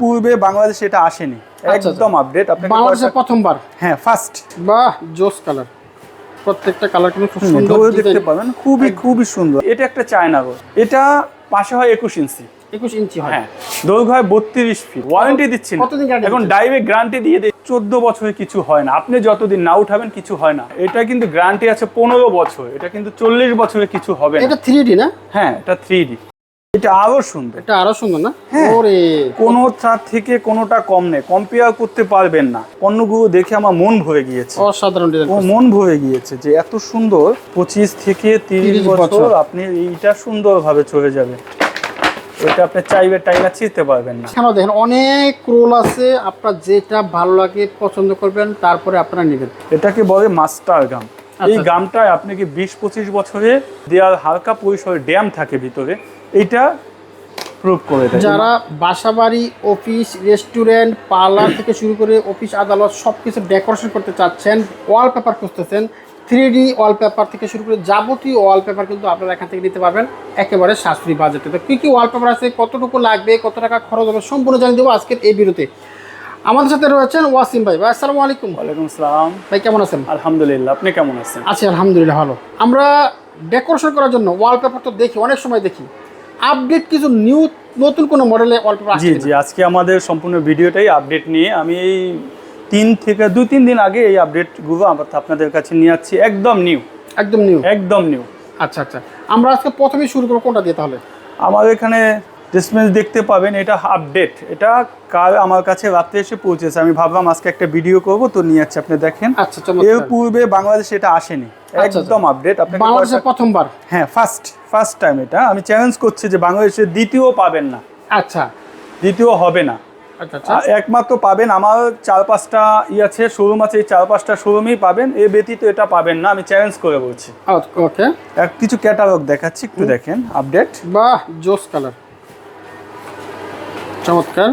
পূর্বে বাংলাদেশে এটা আসেনি। আচ্ছা। একদম আপডেট আপনাকে বাংলাদেশে প্রথমবার? হ্যাঁ ফার্স্ট বাহ জোস কালার প্রত্যেকটা কালার কিন্তু খুব সুন্দর দেখতে পাবেন খুবই খুবই সুন্দর। এটা একটা চায়না রোড এটা পাশে হয় একুশ ইঞ্চি। একুশ ইঞ্চি হয়। হ্যাঁ দৈর্ঘ্য হয় বত্রিশ ফিট ওয়ারেন্টি দিচ্ছি এখন? ডাইরেক্ট গ্যারান্টি দিয়ে দেয় চোদ্দ বছরে কিছু হয় না। আপনি যতদিন না উঠাবেন কিছু হয় না। এটা কিন্তু গ্যারান্টি আছে পনেরো বছর। এটা কিন্তু চল্লিশ বছরে কিছু হবে না। এটা থ্রি ডি না? হ্যাঁ এটা থ্রি ডি এটা আরও সুন্দর। এটা আরও সুন্দর না? হ্যাঁ। ওরে। কোনোটার থেকে কোনোটা কম নেই। কম্পেয়ার করতে পারবেন না। পণ্যগুলো দেখে আমার মন ভরে গিয়েছে। অসাধারণ ডিজাইন মন ভরে গিয়েছে যে এত সুন্দর পঁচিশ থেকে তিরিশ বছর। আপনি এইটা সুন্দরভাবে চলে যাবে। এটা আপনি চাইবে টাইনা ছিঁড়তে পারবেন না। এখানেও দেখেন অনেক রোল আছে। আপনার যেটা ভালো লাগে পছন্দ করবেন তারপরে আপনারা নেবেন। এটাকে বলে মাস্টার গাম। এই আচ্ছা। আপনি কি বিশ পঁচিশ বছরে দেওয়ার হালকা পরিসরে ড্যাম থাকে ভিতরে এইটা প্রুভ করে দেয়। যারা বাসাবাড়ি অফিস রেস্টুরেন্ট পার্লার থেকে শুরু করে অফিস আদালত সব কিছু ডেকোরেশন করতে চাচ্ছেন ওয়ালপেপার খুঁজতেছেন থ্রি ডি ওয়ালপেপার থেকে শুরু করে যাবতীয় ওয়ালপেপার কিন্তু আপনারা এখান থেকে নিতে পারবেন একেবারে সাশ্রয়ী বাজেটে। তো কী কী ওয়ালপেপার আছে কতটুকু লাগবে কত টাকা খরচ হবে সম্পূর্ণ জানিয়ে দেবো আজকের এই বিরতে আমাদের সাথে রয়েছেন ওয়াসিম ভাই। ভাই আসসালামু আলাইকুম। ওয়ালাইকুম সালাম ভাই কেমন আছেন? আলহামদুলিল্লাহ আপনি কেমন আছেন? আছি আলহামদুলিল্লাহ ভালো। আমরা ডেকোরেশন করার জন্য ওয়ালপেপার তো দেখি অনেক সময় দেখি। আপডেট কিছু নিউ নতুন কোনো মডেলে অল্প জি জি আজকে আমাদের সম্পূর্ণ ভিডিওটাই আপডেট নিয়ে আমি এই তিন থেকে দুই তিন দিন আগে এই আপডেটগুলো আমরা আপনাদের কাছে নিয়ে যাচ্ছি একদম নিউ একদম নিউ একদম নিউ আচ্ছা আচ্ছা। আমরা আজকে প্রথমেই শুরু করব কোনটা দিয়ে তাহলে? আমাদের এখানে ডিসপ্লেস দেখতে পাবেন এটা আপডেট এটা কাল আমার কাছে রাত্রে এসে পৌঁছেছে। আমি ভাবলাম আজকে একটা ভিডিও করব তো নিয়ে যাচ্ছি আপনি দেখেন। আচ্ছা এর পূর্বে বাংলাদেশে এটা আসেনি। আচ্ছা। একদম আপডেট আপনি বাংলাদেশে প্রথমবার? হ্যাঁ ফার্স্ট ফার্স্ট টাইম এটা। আমি চ্যালেঞ্জ করছি যে বাংলাদেশে দ্বিতীয় পাবেন না। আচ্ছা। দ্বিতীয় হবে না। আচ্ছা আচ্ছা। একমাত্র পাবেন আমার চার পাঁচটা ই আছে শোরুম আছে এই চার পাঁচটা শোরুমই পাবেন। এ ব্যতীত এটা পাবেন না আমি চ্যালেঞ্জ করে বলছি। ওকে এক কিছু ক্যাটালগ দেখাচ্ছি একটু দেখেন আপডেট বাহ জোস কালার চমৎকার।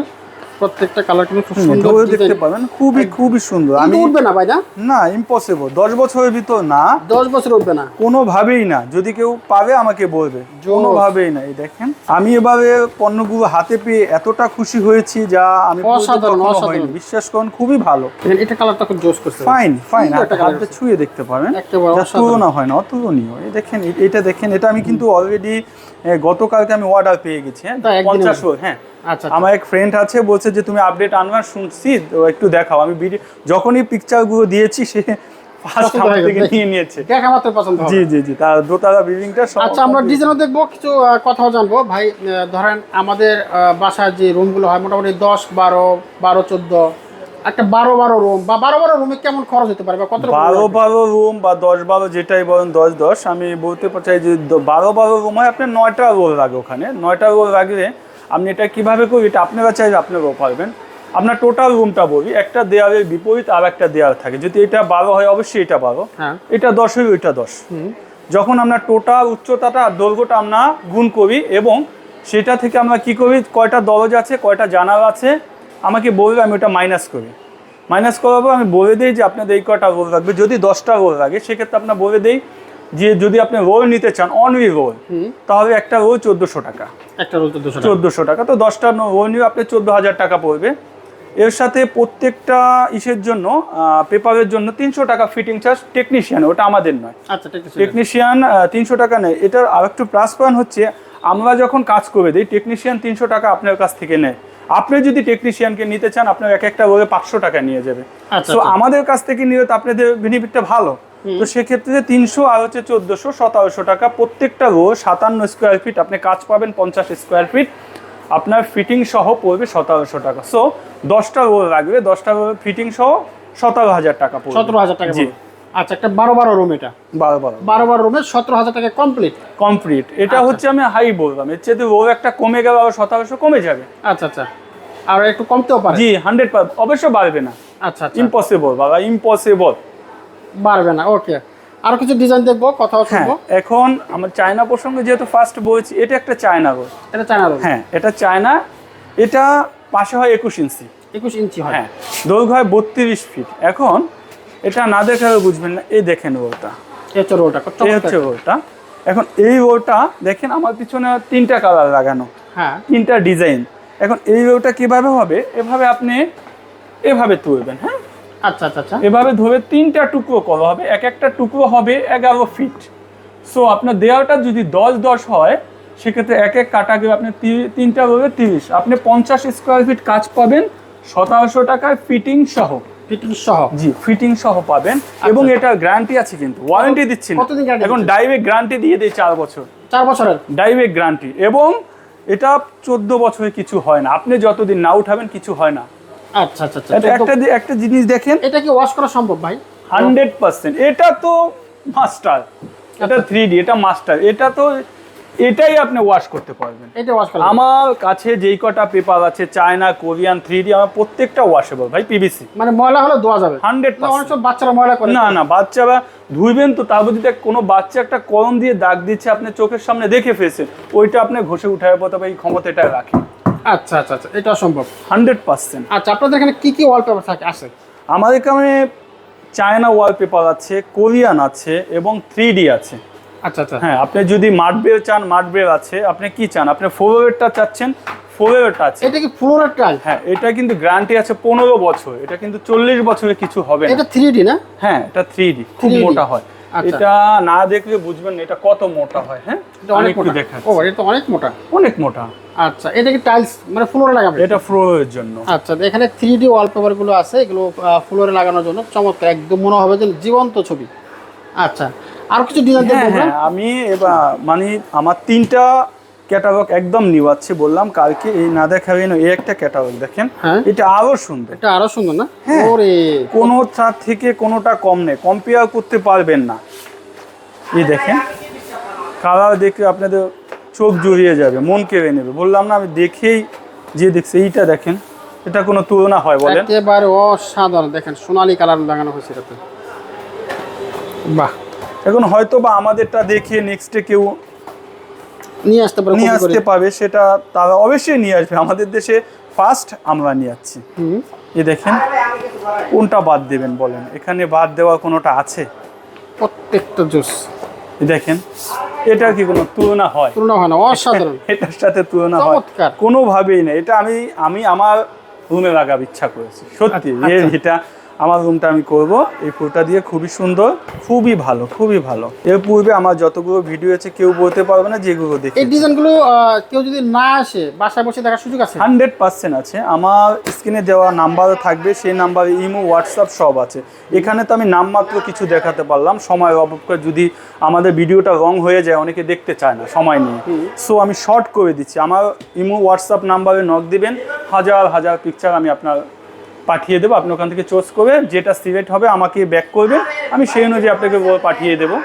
প্রত্যেকটা কালার কিন্তু খুব সুন্দর দেখতে পাবেন খুবই খুবই সুন্দর। আমি উঠবে না ভাই না? না ইম্পসিবল দশ বছরের ভিতর না দশ বছর উঠবে না। কোনোভাবেই না। যদি কেউ পাবে আমাকে বলবে। কোনোভাবেই না। এই দেখেন আমি এভাবে পণ্যগুলো হাতে পেয়ে এতটা খুশি হয়েছি যা আমি অসাধারণ, অসাধারণ। বিশ্বাস করুন খুবই ভালো। এটা কালারটা খুব জোস করছে। ফাইন ফাইন হাতে ছুঁয়ে দেখতে অসাধারণ। তুলনা হয় না অতুলনীয়। এই দেখেন এটা দেখেন এটা আমি কিন্তু অলরেডি গতকালকে আমি অর্ডার পেয়ে গেছি হ্যাঁ? পঞ্চাশ? হ্যাঁ আচ্ছা আমার এক ফ্রেন্ড আছে বলছে যে তুমি আপডেট আনবার শুনছি তো একটু দেখাও। আমি ভিডিও যখনই পিকচারগুলো দিয়েছি সে ফার্স্ট আমার থেকে নিয়ে নিয়েছে। দেখা মাত্র পছন্দ জি জি জি তার দোতলা বিল্ডিংটা আচ্ছা আমরা ডিজাইনও দেখব কিছু কথাও জানব। ভাই ধরেন আমাদের বাসার যে রুমগুলো হয় মোটামুটি দশ বারো বারো চোদ্দ একটা বারো বারো রুম বা বারো বারো রুমে কেমন খরচ হতে পারে বা কত বারো বারো রুম বা দশ বারো যেটাই বলেন দশ দশ আমি বলতে চাই যে বারো বারো রুম হয় আপনার নয়টা রোল লাগে ওখানে। নয়টা রোল লাগলে আপনি এটা কীভাবে করি এটা আপনারা চাইলে আপনারাও পারবেন। আপনার টোটাল রুমটা বলি একটা দেয়ালের বিপরীত আর একটা দেয়াল থাকে। যদি এটা বারো হয় অবশ্যই এটা বারো। হ্যাঁ। এটা দশের ওইটা দশ। যখন আমরা টোটাল উচ্চতাটা দৈর্ঘ্যটা আমরা গুণ করি এবং সেটা থেকে আমরা কি করি কয়টা দরজা আছে কয়টা জানালা আছে আমাকে বলবে আমি ওটা মাইনাস করি। মাইনাস করার পর আমি বলে দিই যে আপনাদের এই কয়টা রোল লাগবে। যদি দশটা রোল লাগে সেক্ষেত্রে আপনার বলে দিই যে যদি আপনি রোল নিতে চান অনলি রোল তাহলে একটা রোল চোদ্দোশো টাকা। একটা রোল চোদ্দশো টাকা। চোদ্দোশো টাকা। তো দশটা রোল নিয়ে আপনি চোদ্দ হাজার টাকা পড়বে। এর সাথে প্রত্যেকটা ইসের জন্য পেপারের জন্য তিনশো টাকা ফিটিং চার্জ টেকনিশিয়ান ওটা আমাদের নয়। আচ্ছা টেকনিশিয়ান। তিনশো টাকা নেয়। এটার আরেকটু প্লাস পয়েন্ট হচ্ছে আমরা যখন কাজ করে দিই টেকনিশিয়ান তিনশো টাকা আপনার কাছ থেকে নেয়। আপনি যদি টেকনিশিয়ানকে নিতে চান আপনার এক একটা বলে পাঁচশো টাকা নিয়ে যাবে। আচ্ছা, তো আচ্ছা। আমাদের কাছ থেকে নিয়ে তো আপনাদের বেনিফিটটা ভালো। তো সেক্ষেত্রে তিনশো আর হচ্ছে চোদ্দোশো সতেরোশো টাকা প্রত্যেকটা রো সাতান্ন স্কোয়ার ফিট আপনি কাজ পাবেন পঞ্চাশ স্কোয়ার ফিট আপনার ফিটিং সহ পড়বে সতেরোশো টাকা। সো দশটা রো লাগবে দশটা রোল ফিটিং সহ সতেরো হাজার টাকা পড়বে। সতেরো হাজার টাকা জি। আচ্ছা একটা বারো বারো রুম এটা। বারো বারো। বারো বারো রুমে সতেরো হাজার টাকা কমপ্লিট কমপ্লিট এটা আচ্ছা। হচ্ছে আমি হাই বললাম। এর চেয়ে ও একটা কমে গেল আবার শতাংশ কমে যাবে। আচ্ছা আচ্ছা। আর একটু কমতেও পারে। জি হান্ড্রেড অবশ্য বাড়বে না। আচ্ছা আচ্ছা। ইম্পসিবল বাবা ইম্পসিবল বাড়বে না ওকে। আরও কিছু ডিজাইন দেখব কথা হ্যাঁ শুনব। এখন আমার চায়না প্রসঙ্গে যেহেতু ফার্স্ট বলছি এটা একটা চায়না রোল এটা চায়না রুম হ্যাঁ এটা চায়না এটা পাশে হয় একুশ ইঞ্চি। একুশ ইঞ্চি হয়। হ্যাঁ দৈর্ঘ্য হয় বত্রিশ ফিট এখন এটা না দেখালে বুঝবেন না এই দেখেন রোলটা। এই হচ্ছে রোলটা এই হচ্ছে রোলটা। এখন এই রোলটা দেখেন আমার পিছনে তিনটা কালার লাগানো হ্যাঁ। তিনটা ডিজাইন এখন এই ওটা কীভাবে হবে এভাবে আপনি এভাবে তুলবেন হ্যাঁ? আচ্ছা আচ্ছা আচ্ছা। এভাবে ধরে তিনটা টুকরো করা হবে এক একটা টুকরো হবে এগারো ফিট সো আপনার দেওয়ালটা যদি দশ দশ হয় সেক্ষেত্রে এক এক কাটা গেলে আপনি তিনটা হবে তিরিশ। আপনি পঞ্চাশ স্কোয়ার ফিট কাজ পাবেন সতেরোশো টাকায় ফিটিং সহ। ফিটিং সহ। জি ফিটিং সহ পাবেন। এবং এটা গ্যারান্টি আছে কিন্তু ওয়ারেন্টি দিচ্ছি এখন? ডাইরেক্ট গ্যারান্টি দিয়ে দিই চার বছর। চার বছরের? ডাইরেক্ট গ্যারান্টি এবং এটা চোদ্দ বছরে কিছু হয় না। আপনি যতদিন না উঠাবেন কিছু হয় না। আচ্ছা আচ্ছা আচ্ছা। এটা একটা একটা জিনিস দেখেন। এটা কি ওয়াশ করা সম্ভব ভাই? Hundred percent. এটা তো মাস্টার এটা থ্রি ডি এটা মাস্টার এটা তো এটাই আপনি ওয়াশ করতে পারবেন। এটা ওয়াশ করা আমার কাছে যেই কটা পেপার আছে চায়না কোরিয়ান থ্রি ডি আমার প্রত্যেকটা ওয়াশেবল ভাই পিভিসি মানে ময়লা হলে ধোয়া যাবে। হান্ড্রেড অনেক সব বাচ্চারা ময়লা করে। না না বাচ্চারা ধুইবেন তো তারপর যদি কোনো বাচ্চা একটা কলম দিয়ে দাগ দিচ্ছে আপনি চোখের সামনে দেখে ফেলছেন ওইটা আপনি ঘষে উঠায় পথে এই ক্ষমতাটা রাখেন। আচ্ছা আচ্ছা আচ্ছা এটা সম্ভব হান্ড্রেড পার্সেন্ট। আচ্ছা আপনাদের এখানে কি কি ওয়ালপেপার থাকে? আছে আমাদের এখানে চায়না ওয়ালপেপার আছে কোরিয়ান আছে এবং থ্রি আছে। আচ্ছা আচ্ছা। হ্যাঁ আপনি যদি মার্বেল চান মার্বেল আছে আপনি কি চান? আপনি ফোরওয়েরটা চাচ্ছেন ফোরওয়েরটা আছে। এটা কি ফ্লোরের টাইল হ্যাঁ এটা কিন্তু গ্যারান্টি আছে পনেরো বছর। এটা কিন্তু চল্লিশ বছরে কিছু হবে না। এটা থ্রি না? হ্যাঁ এটা থ্রি ডি খুব মোটা হয়। এটা না দেখলে বুঝবেন না এটা কত মোটা হয় হ্যাঁ? অনেক মোটা। দেখা ও এটা তো অনেক মোটা। অনেক মোটা। আচ্ছা এটা কি টাইলস মানে ফ্লোরে লাগাবে এটা ফ্লোরের জন্য। আচ্ছা এখানে থ্রি ডি ওয়ালপেপারগুলো আছে এগুলো ফ্লোরে লাগানোর জন্য। চমৎকার একদম মনে হবে যে জীবন্ত ছবি। আচ্ছা আর কিছু ডিজাইন দেখবেন হ্যাঁ আমি এবার মানে আমার তিনটা ক্যাটালগ একদম নিউ আছে বললাম কালকে এই না দেখাবে না এই একটা ক্যাটালগ দেখেন। হ্যাঁ। এটা আরও সুন্দর। এটা আরও সুন্দর না? হ্যাঁ। ওরে। কোনোটার থেকে কোনোটা কম নেই কম্পেয়ার করতে পারবেন না। এই দেখেন কালার দেখে আপনাদের চোখ জুড়িয়ে যাবে মন কেড়ে নেবে। বললাম না আমি দেখেই যে দেখছি এইটা দেখেন এটা কোনো তুলনা হয় বলেন। একেবারে অসাধারণ দেখেন সোনালি কালার লাগানো হয়েছে এটাতে। বাহ। এখন হয়তো বা আমাদেরটা দেখে নেক্সটে কেউ নিয়ে আসতে নিয়ে আসতে পারবে সেটা তারা অবশ্যই নিয়ে আসবে। আমাদের দেশে ফার্স্ট আমরা নিয়ে যাচ্ছি এ দেখেন কোনটা বাদ দেবেন বলেন? এখানে বাদ দেওয়া কোনোটা আছে? প্রত্যেকটা জুস। দেখেন এটা কি কোনো তুলনা হয়? তুলনা হয় না অসাধারণ। এটার সাথে তুলনা হয়। কোনোভাবেই না। এটা আমি আমি আমার রুমে লাগার ইচ্ছা করেছি। সত্যি আচ্ছা, এটা আমার রুমটা আমি করব। এই ফুলটা দিয়ে খুবই সুন্দর খুবই ভালো খুবই ভালো। এর পূর্বে আমার যতগুলো ভিডিও আছে কেউ বলতে পারবে না যেগুলো দেখে এই ডিজাইনগুলো কেউ যদি না আসে বাসায় বসে দেখার সুযোগ আছে? হান্ড্রেড পার্সেন্ট আছে। আমার স্ক্রিনে দেওয়া নাম্বার থাকবে সেই নাম্বারে ইমো হোয়াটসঅ্যাপ সব আছে। এখানে তো আমি নামমাত্র কিছু দেখাতে পারলাম। সময় অভাব করে যদি আমাদের ভিডিওটা রং হয়ে যায় অনেকে দেখতে চায় না সময় নিয়ে। সো আমি শর্ট করে দিচ্ছি। আমার ইমো হোয়াটসঅ্যাপ নাম্বারে নক দিবেন। হাজার হাজার পিকচার আমি আপনার পাঠিয়ে দেবো। আপনি ওখান থেকে চোজ করবে যেটা সিলেক্ট হবে আমাকে ব্যাক করবে। আমি সেই অনুযায়ী আপনাকে পাঠিয়ে দেবো।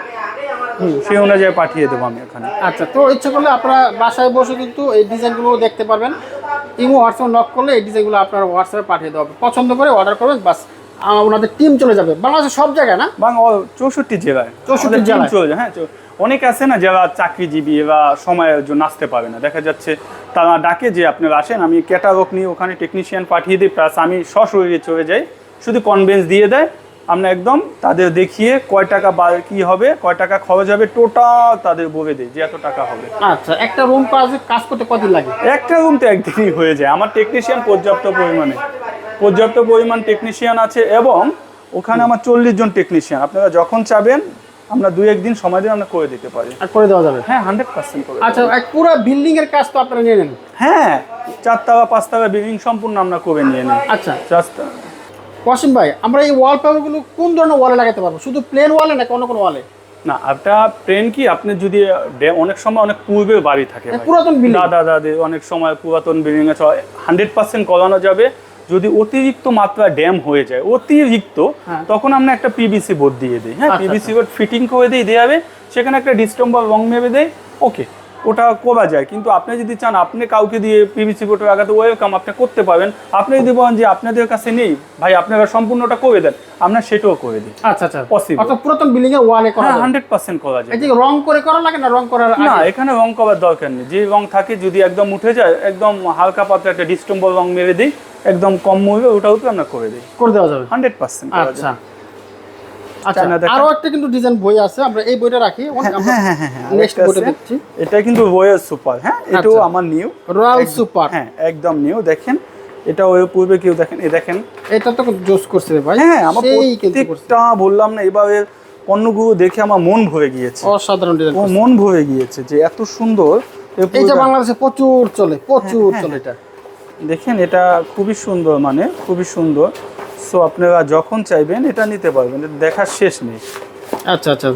হুম, সেই অনুযায়ী পাঠিয়ে দেবো আমি ওখানে আচ্ছা তো ইচ্ছে করলে আপনারা বাসায় বসে কিন্তু এই ডিজাইনগুলো দেখতে পারবেন। ইমো হোয়াটসঅ্যাপ নক করলে এই ডিজাইনগুলো আপনার হোয়াটসঅ্যাপে পাঠিয়ে দেওয়া হবে। পছন্দ করে অর্ডার করবেন বাস ওনাদের টিম চলে যাবে। বাংলাদেশের সব জায়গায় না? বাং চৌষট্টি জেলায়। 64 আমাদের team জেলায়? চলে যায় হ্যাঁ অনেকে আছে না যারা চাকরিজীবী এরা সময়ের জন্য আসতে পারে না। দেখা যাচ্ছে তারা ডাকে যে আপনারা আসেন আমি ক্যাটালগ নিয়ে ওখানে টেকনিশিয়ান পাঠিয়ে দিই প্লাস আমি সশরীরে চলে যাই। শুধু কনভেন্স দিয়ে দেয় আমরা একদম তাদের দেখিয়ে কয় টাকা বা কি হবে কয় টাকা খরচ হবে টোটাল তাদের বলে দিই যে এত টাকা হবে। আচ্ছা একটা রুম কাজে কাজ করতে কত লাগে? একটা রুম তো একদিনই হয়ে যায়। আমার টেকনিশিয়ান পর্যাপ্ত পরিমাণে। পর্যাপ্ত পরিমাণ টেকনিশিয়ান আছে এবং ওখানে আমার চল্লিশ জন টেকনিশিয়ান আপনারা যখন চাবেন আমরা দুই একদিন সময় দিয়ে আমরা করে দিতে পারি। আর করে দেওয়া যাবে? হ্যাঁ হান্ড্রেড পার্সেন্ট করে আচ্ছা এক পুরো বিল্ডিং এর কাজ তো আপনারা নিয়ে নেন? হ্যাঁ চারতলা পাঁচতলা বিল্ডিং সম্পূর্ণ আমরা করে নিয়ে নিই। আচ্ছা। চারতলা। ওয়াসিম ভাই আমরা এই ওয়ালপেপারগুলো কোন ধরনের ওয়ালে লাগাতে পারব? শুধু প্লেন ওয়ালে নাকি অন্য কোনো ওয়ালে না একটা প্লেন কি আপনি যদি অনেক সময় অনেক পূর্বে বাড়ি থাকে পুরাতন বিল্ডিং দাদা দাদি অনেক সময় পুরাতন বিল্ডিং আছে হান্ড্রেড পার্সেন্ট করানো যাবে। যদি অতিরিক্ত মাত্রা ড্যাম হয়ে যায় অতিরিক্ত হ্যাঁ। তখন আমরা একটা পিবিসি বোর্ড দিয়ে দিই। হ্যাঁ পিবিসি বোর্ড ফিটিং করে দিয়ে দেওয়া হবে। সেখানে একটা ডিস্টম্বর রং মেপে দেয় ওকে ওটা করা যায়। কিন্তু আপনি যদি চান আপনি কাউকে দিয়ে পিভিসি বোর্ড লাগাতে ওয়েলকাম আপনি করতে পারবেন। আপনি যদি বলেন যে আপনাদের কাছে নেই ভাই আপনারা সম্পূর্ণটা করে দেন আমরা সেটাও করে দিই। আচ্ছা আচ্ছা. অর্থাৎ পুরাতন বিল্ডিং এর ওয়ালে করা। হান্ড্রেড পার্সেন্ট করা যায়। এই যে রং করে করা লাগে না রং করার না এখানে রং করার দরকার নেই। যে রং থাকে যদি একদম উঠে যায় একদম হালকা পাতলা একটা ডিস্টম্বর রং মেরে দিই একদম কম মরবে ওটাও তো আমরা করে দিই। করে দেওয়া যাবে। হান্ড্রেড পার্সেন্ট আচ্ছা। আচ্ছা চায়না দেখেন আরও একটা কিন্তু ডিজাইন বই আছে আমরা এই বইটা রাখি হ্যাঁ হ্যাঁ হ্যাঁ হ্যাঁ নেক্সট বইটা দেখছি। এটা কিন্তু রয়্যাল সুপার হ্যাঁ? এটাও। আমার নিউ রয়্যাল সুপার হ্যাঁ একদম নিউ দেখেন। এটা ওই পূর্বে কেউ দেখেন এ দেখেন। এটা তো জোস করছে ভাই। হ্যাঁ আমার সেই কিন্তু করছে। প্রত্যেকটা বললাম না এবারে পণ্যগুলো দেখে আমার মন ভরে গিয়েছে। অসাধারণ ডিজাইন মন ভরে গিয়েছে যে এত সুন্দর বাংলাদেশে প্রচুর চলে প্রচুর হ্যাঁ, চলে এটা। দেখেন এটা খুবই সুন্দর মানে খুবই সুন্দর। সো আপনারা যখন চাইবেন এটা নিতে পারবেন। দেখার শেষ নেই। আচ্ছা আচ্ছা।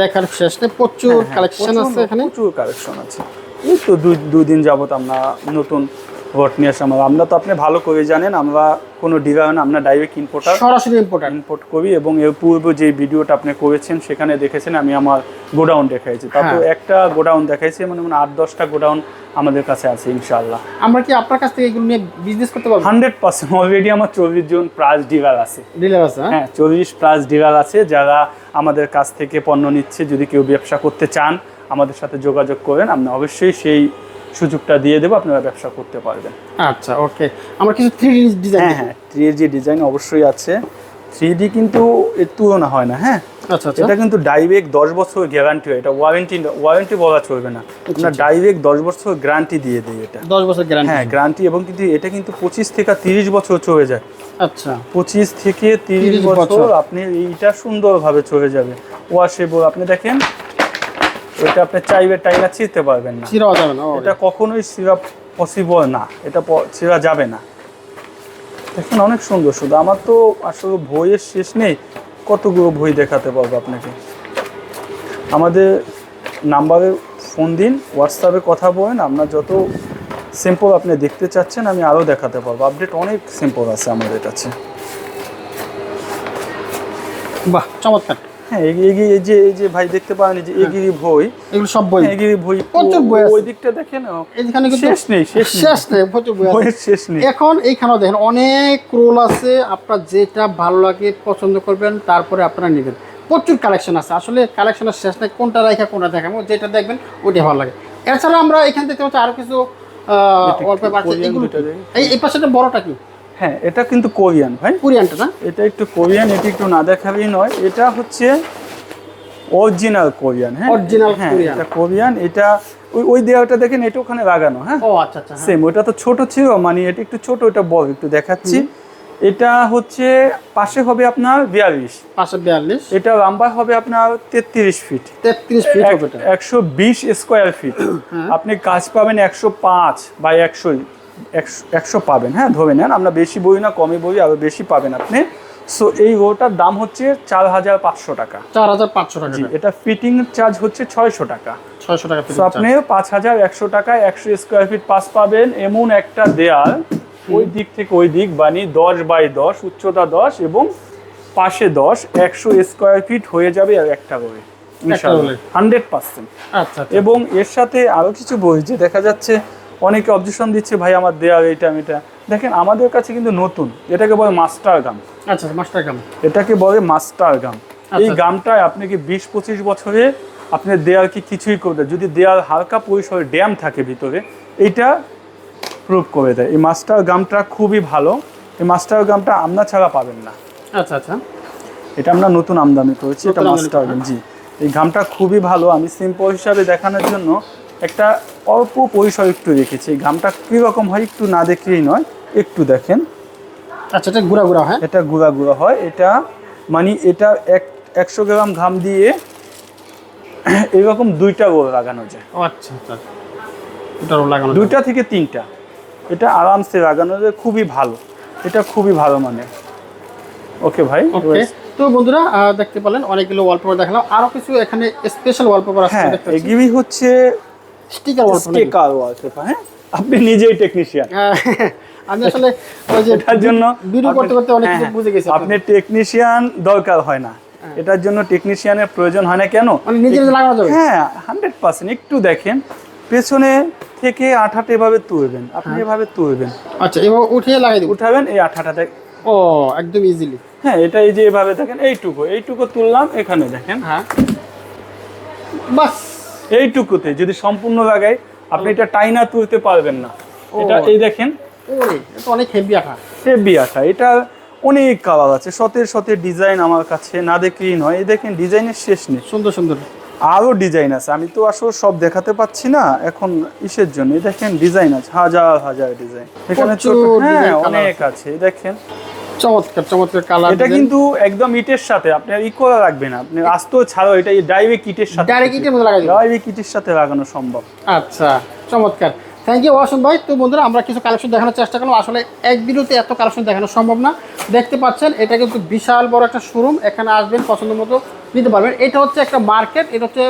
দেখার শেষ নেই। প্রচুর হ্যাঁ, হ্যাঁ, কালেকশন আছে এখানে। প্রচুর কালেকশন আছে। এই তো দুই দুই দিন যাবত আমরা নতুন ভোট নিয়ে আসলাম। আমরা তো আপনি ভালো করে জানেন আমরা কোনো ডিলার না আমরা ডাইরেক্ট ইম্পোর্টার সরাসরি ইম্পর্টেন্ট ইম্পোর্ট করি এবং এর পূর্বে যে ভিডিওটা আপনি করেছেন সেখানে দেখেছেন আমি আমার গোডাউন দেখাইছি। তারপর হ্যাঁ। একটা গোডাউন দেখাইছি মানে মানে আট দশটা গোডাউন আমাদের কাছে আছে ইনশাআল্লাহ। আমরা কি আপনার কাছ থেকে এগুলো নিয়ে বিজনেস করতে পারব? হান্ড্রেড পার্সেন্ট অলরেডি আমার চল্লিশ জন প্লাস ডিলার আছে। ডিলার আছে হ্যাঁ? হ্যাঁ চল্লিশ প্লাস ডিলার আছে যারা আমাদের কাছ থেকে পণ্য নিচ্ছে যদি কেউ ব্যবসা করতে চান আমাদের সাথে যোগাযোগ করেন আমরা অবশ্যই সেই সুযোগটা দিয়ে দেবো আপনারা ব্যবসা করতে পারবেন। আচ্ছা ওকে আমরা কিছু থ্রি ডিজাইন হ্যাঁ হ্যাঁ থ্রি জি ডিজাইন অবশ্যই আছে। থ্রি কিন্তু এর তুলনা হয় না হ্যাঁ? আচ্ছা আচ্ছা। এটা কিন্তু ডাইরেক্ট দশ বছর গ্যারান্টি হয় এটা ওয়ারেন্টি ওয়ারেন্টি বলা চলবে না। আমরা ডাইরেক্ট দশ বছর গ্যারান্টি দিয়ে দেয় এটা। দশ বছর গ্যারান্টি হ্যাঁ গ্যারান্টি এবং কিন্তু এটা কিন্তু পঁচিশ থেকে তিরিশ বছর চলে যায়। আচ্ছা। পঁচিশ থেকে তিরিশ বছর। আপনি এইটা সুন্দরভাবে চলে যাবে। ওয়াশেবল আপনি দেখেন এটা আপনি চাইবে টাইনা ছিঁড়তে পারবেন না। চিরাও যাবে না এটা কখনোই সিরা পসিবল না এটা ছিঁড়া যাবে না। দেখেন অনেক সুন্দর শুধু। আমার তো আসলে বইয়ের শেষ নেই, কতগুলো বই দেখাতে পারব আপনাকে? আমাদের নাম্বারে ফোন দিন, হোয়াটসঅ্যাপে কথা বলেন, আপনার যত সিম্পল আপনি দেখতে চাচ্ছেন, আমি আরও দেখাতে পারব। আপডেট অনেক সিম্পল আছে আমাদের কাছে। বাহ, চমৎকার। হ্যাঁ এগিয়ে এগিয়ে যে এই যে ভাই দেখতে পারেন যে এগিয়ে বই এগুলো সব বই এগিয়ে বই প্রচুর বই ওই দিকটা দেখেন এখানে শেষ নেই শেষ নেই। প্রচুর বই আছে। শেষ নেই। এখন এইখানেও দেখেন অনেক রোল আছে আপনার যেটা ভালো লাগে পছন্দ করবেন তারপরে আপনারা নেবেন। প্রচুর কালেকশন আছে। আসলে কালেকশনের শেষ নেই কোনটা রাখা কোনটা দেখাবো যেটা দেখবেন ওইটা ভালো লাগে। এছাড়া আমরা এখান থেকে আরও কিছু অল্প। এই বড়টা কি? হ্যাঁ এটা কিন্তু কোরিয়ান ভাই। কোরিয়ানটা না? এটা একটু কোরিয়ান এটা একটু না দেখাবেই নয়। এটা হচ্ছে অরিজিনাল কোরিয়ান হ্যাঁ। Original হ্যাঁ এটা কোরিয়ান এটা ওই ওই দেওয়াটা দেখেন এটা ওখানে লাগানো হ্যাঁ। ও আচ্ছা আচ্ছা হ্যাঁ। সেম ওটা তো ছোট ছিল মানে এটা একটু ছোট এটা বড় একটু দেখাচ্ছি। এটা হচ্ছে পাশে হবে আপনার বিয়াল্লিশ। পাশে বিয়াল্লিশ। এটা লম্বা হবে আপনার তেত্রিশ ফিট। তেত্রিশ ফিট হবে এটা। একশো বিশ স্কোয়ার ফিট আপনি কাজ পাবেন একশো পাঁচ বা একশো একশো পাবেন। হ্যাঁ ধরে নেন আমরা বেশি বই না কমে বই আরও বেশি পাবেন আপনি। সো এই ওটার দাম হচ্ছে চার হাজার পাঁচশো টাকা। চার হাজার পাঁচশো টাকা। এটা ফিটিং চার্জ হচ্ছে ছয়শো টাকা। ছয়শো টাকা সো আপনি পাঁচ হাজার একশো টাকায় একশো স্কোয়ার ফিট পাস পাবেন। এমন একটা দেয়াল ওই দিক থেকে ওই দিক বানি দশ বাই দশ উচ্চতা দশ এবং পাশে দশ একশো স্কোয়ার ফিট হয়ে যাবে আর একটা করে। Hundred percent. আচ্ছা আচ্ছা। এবং এর সাথে আরও কিছু বই যে দেখা যাচ্ছে অনেকে অবজেকশন দিচ্ছে ভাই আমার দেয়াল এটা এটা দেখেন আমাদের কাছে কিন্তু নতুন এটাকে বলে মাস্টার গাম আচ্ছা মাস্টার কাম এটাকে বলে মাস্টার গাম এই আচ্ছা। গামটায় আপনাকে বিশ পঁচিশ বছরে আপনার দেয়ালকে কিছুই করবে যদি দেয়াল হালকা পরিসরে ড্যাম থাকে ভিতরে এইটা প্রুভ করে দেয়। এই মাস্টার গামটা খুবই ভালো। এই মাস্টার গামটা আমরা ছাড়া পাবেন না। আচ্ছা আচ্ছা। এটা আমরা নতুন আমদানি করেছি এটা মাস্টার গাম জি। এই গামটা খুবই ভালো। আমি সিম্পল হিসাবে দেখানোর জন্য একটা অল্প পরিসর একটু রেখেছি। গামটা কীরকম হয় একটু না দেখলেই নয় একটু দেখেন। আচ্ছা এটা ঘুরা ঘুরা হ্যাঁ? এটা গুঁড়া গুঁড়া হয়। এটা মানে এটা এক একশো গ্রাম ঘাম দিয়ে এরকম দুইটা গোল লাগানো যায়। আচ্ছা আচ্ছা এটারও লাগানো দুইটা থেকে তিনটা। এটা আরামসে লাগানো যায় খুবই ভালো। এটা খুবই ভালো মানে ওকে ভাই ওকে। তো বন্ধুরা দেখতে পেলেন অনেকগুলো ওয়ালপেপার দেখালাম। আরও কিছু এখানে স্পেশাল ওয়ালপেপার আছে হ্যাঁ এগুলি হচ্ছে স্টিকার ওয়ালপেপার স্টিকার ওয়ালপেপার হ্যাঁ? আপনি নিজেই টেকনিশিয়ান আমি আসলে ওই যে এটার জন্য ভিডিও করতে করতে অনেক কিছু হ্যাঁ, বুঝে গেছি আপনি টেকনিশিয়ান দরকার হয় না। এটার জন্য টেকনিশিয়ানের প্রয়োজন হয় না কেন? মানে নিজে নিজে লাগানো যাবে। হ্যাঁ হান্ড্রেড পার্সেন্ট একটু দেখেন পেছনে থেকে আঠাটা এভাবে তুলবেন। আপনি হ্যাঁ। এভাবে তুলবেন। আচ্ছা এবার উঠিয়ে লাগাই উঠাবেন এই আঠাটাতে ও একদম ইজিলি হ্যাঁ এটা এই যে এভাবে দেখেন এইটুকু। এইটুকু তুললাম এখানে দেখেন। হ্যাঁ। বাস। এইটুকুতে যদি সম্পূর্ণ লাগাই আপনি এটা টাইনা তুলতে পারবেন না। এটা এই দেখেন। অনেক হেভি আঠা। হেভি আঠা। এটা অনেক কালার আছে। শতের শতের ডিজাইন আমার কাছে না দেখলেই নয়। এই দেখেন ডিজাইনের শেষ নেই। সুন্দর সুন্দর। আরও ডিজাইন আছে। আমি তো আসলে সব দেখাতে পাচ্ছি না। এখন ইসের জন্য। দেখেন ডিজাইন আছে। হাজার হাজার ডিজাইন এখানে হ্যাঁ অনেক আছে। এই দেখেন। চমৎকার চমৎকার কালার এটা কিন্তু একদম ইটের সাথে আপনি ই করে রাখবেন আপনি আস্ত ছাড়াও এটা ডাইরেক্ট ইটের সাথে ডাইরেক্ট ইটের মধ্যে লাগাই দিবেন। ডাইরেক্ট ইটের সাথে লাগানো সম্ভব। আচ্ছা চমৎকার। থ্যাংক ইউ ওয়াসুম ভাই। তো বন্ধুরা আমরা কিছু কালেকশন দেখানোর চেষ্টা করলাম। আসলে এক ভিডিওতে এত কালেকশন দেখানো সম্ভব না। দেখতে পাচ্ছেন এটা কিন্তু বিশাল বড় একটা শোরুম এখানে আসবেন পছন্দ মতো নিতে পারবেন। এটা হচ্ছে একটা মার্কেট এটা হচ্ছে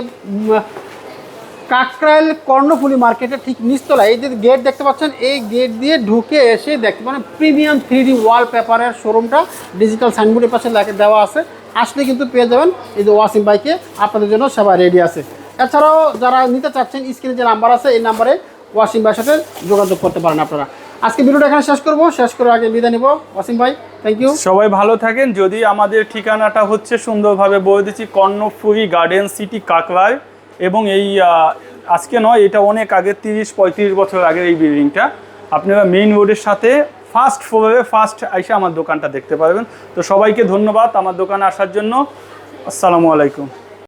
কাকরাইল কর্ণফুলি মার্কেটের ঠিক নিচতলায়, এই যে গেট দেখতে পাচ্ছেন, এই গেট দিয়ে ঢুকে এসে দেখতে পারেন প্রিমিয়াম থ্রি ডি ওয়াল পেপারের শোরুমটা ডিজিটাল সাইনবোর্ডের পাশে দেওয়া আছে। আসলে কিন্তু পেয়ে যাবেন এই যে ওয়াশিং বাইকে আপনাদের জন্য সেবা রেডি আছে। এছাড়াও যারা নিতে চাচ্ছেন স্ক্রিনে যে নাম্বার আছে, এই নাম্বারে ওয়াশিং ভাইয়ের সাথে যোগাযোগ করতে পারেন আপনারা। আজকে ভিডিওটা এখানে শেষ করব, শেষ করার আগে বিদায় নিব। ওয়াসিম ভাই থ্যাংক ইউ সবাই ভালো থাকেন। যদি আমাদের ঠিকানাটা হচ্ছে সুন্দরভাবে বলে দিচ্ছি কর্ণফুরি গার্ডেন সিটি কাকরায় এবং এই আজকে নয়, এটা অনেক আগে, তিরিশ, পঁয়ত্রিশ বছর আগের এই বিল্ডিংটা আপনারা মেইন রোডের সাথে ফার্স্ট ফ্লোরে ফার্স্ট এসে আমার দোকানটা দেখতে পারবেন। তো সবাইকে ধন্যবাদ আমার দোকানে আসার জন্য। আসসালামু আলাইকুম।